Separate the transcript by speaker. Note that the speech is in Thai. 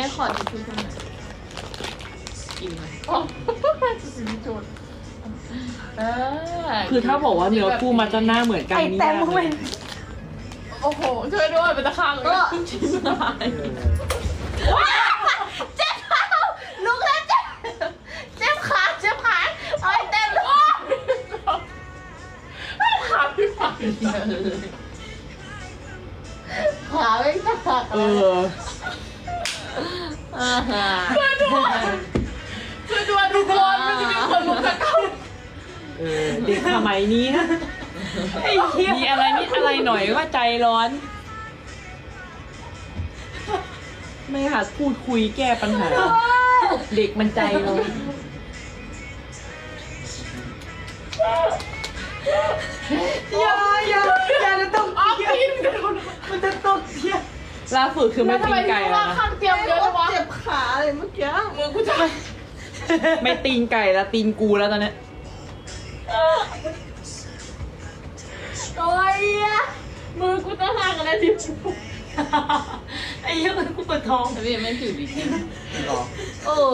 Speaker 1: ม่ขอทิชชู่คุณหน่อยกินไหม
Speaker 2: อ๋อสิริโจทย์
Speaker 1: เออ
Speaker 3: คือถ้าบอกว่าเนื้อคู่มันจะหน้าเหมือนกัน
Speaker 2: ไอ
Speaker 3: นี่
Speaker 2: แต้ม
Speaker 3: ยาก
Speaker 2: มึง
Speaker 3: เล
Speaker 2: เป็
Speaker 3: ย
Speaker 2: น
Speaker 1: โอ้โห ช่วยด้วยเป็นตะคางเลยชิบหาย
Speaker 2: เจ็บเท้าลุกแล้วเจ็บเจ็บขาเจ็บขาเอาไอแต้มลุก
Speaker 1: ขาพี่ฝัน
Speaker 2: ขาไม่ขาด
Speaker 3: เออ
Speaker 2: อ่าฮะ
Speaker 1: ช่วยด้วยช่วยด้วยทุกคนมันจะมีคนลุกจากเก้า
Speaker 3: เออเด็กสมัยนี้นะไอ้เหี้ยมีอะไรนิดอะไรหน่อยก็ใจร้อน ไม่หัดพูดคุยแก้ปัญหา เด็กมันใจร้อน
Speaker 2: อย่าอย่าอย่าจะต้อง
Speaker 1: อ้าวกินกันคน
Speaker 2: มันจะตกเทียบ
Speaker 3: ล่าสุดคือไม่
Speaker 1: ทำ
Speaker 3: ปี
Speaker 1: ไม
Speaker 3: นไก่
Speaker 1: พี่
Speaker 3: แล้ว
Speaker 1: ว่า
Speaker 3: นะ
Speaker 1: ข้างเตียงเยอะจังวะ
Speaker 2: เจ็บขาเลยเมื่อกี้
Speaker 1: มือกูจะ
Speaker 3: ไม่ตีนไก่แล้วตีนกูแล้วตอนเนี้ย
Speaker 1: โอ้ยอะมือกูจะห่างกันแล้วทิชชู่
Speaker 2: ไอ้เหี้ยมันกูปวดท้อง
Speaker 1: แต่พี่ไม่ถือดี
Speaker 3: หรอ
Speaker 2: เออ